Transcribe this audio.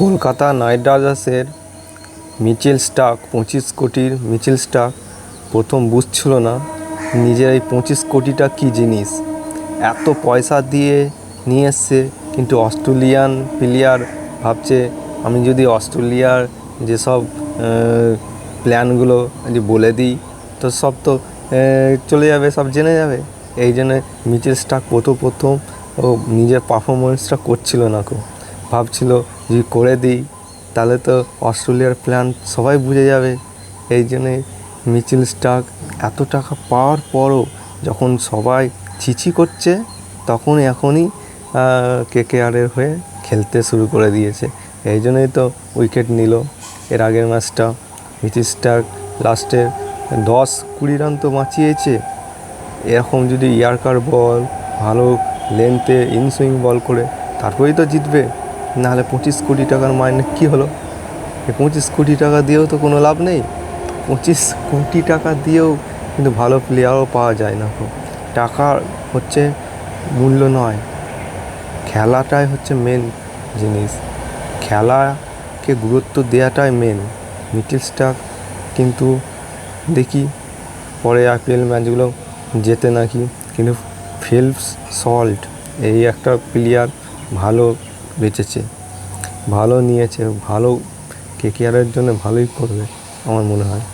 Kolkata Knight রাইডার্সের Mitchell Starc পঁচিশ কোটির মিচেল স্টার্ক প্রথম বুঝছিল না নিজের এই পঁচিশ কোটিটা কী জিনিস। এত পয়সা দিয়ে নিয়ে এসছে, কিন্তু অস্ট্রেলিয়ান প্লেয়ার ভাবছে, আমি যদি অস্ট্রেলিয়ার যেসব প্ল্যানগুলো যদি বলে দিই, তো সব তো চলে যাবে, সব জেনে যাবে। এই জন্য মিচেল স্টার্ক প্রথম প্রথম ও নিজের পারফরমেন্সটা করছিল না কো ভাবছিল যদি করে দিই, তাহলে তো অস্ট্রেলিয়ার প্ল্যান সবাই বুঝে যাবে। এই জন্যে মিচেল স্টার্ক এত টাকা পাওয়ার পরও যখন সবাই ছিছি করছে তখন এখনই কে কে আরের হয়ে খেলতে শুরু করে দিয়েছে। এই জন্যই তো উইকেট নিল এর আগের ম্যাচটা। মিচিল স্টার্ক লাস্টে দশ কুড়ি রান তো বাঁচিয়েছে। এরকম যদি ইয়ার্কার বল, ভালো লেন্থে ইনসুইং বল করে, তারপরেই তো জিতবে। নাহলে পঁচিশ কোটি টাকার মাইনে কী হলো? এই পঁচিশ কোটি টাকা দিয়েও তো কোনো লাভ নেই। পঁচিশ কোটি টাকা দিয়েও কিন্তু ভালো প্লেয়ারও পাওয়া যায় না খুব। টাকা হচ্ছে মূল্য নয়। খেলাটাই হচ্ছে মেন জিনিস। খেলাকে গুরুত্ব দেওয়াটাই মেন মিডল স্টার কিন্তু দেখি পরে আইপিএল ম্যাচগুলো জেতে নাকি। কিন্তু ফিল্পস সল্ট এই একটা প্লেয়ার ভালো বেঁচেছে। ভালো নিয়েছে ভালো কেকেআরের জন্য ভালোই করবে আমার মনে হয়।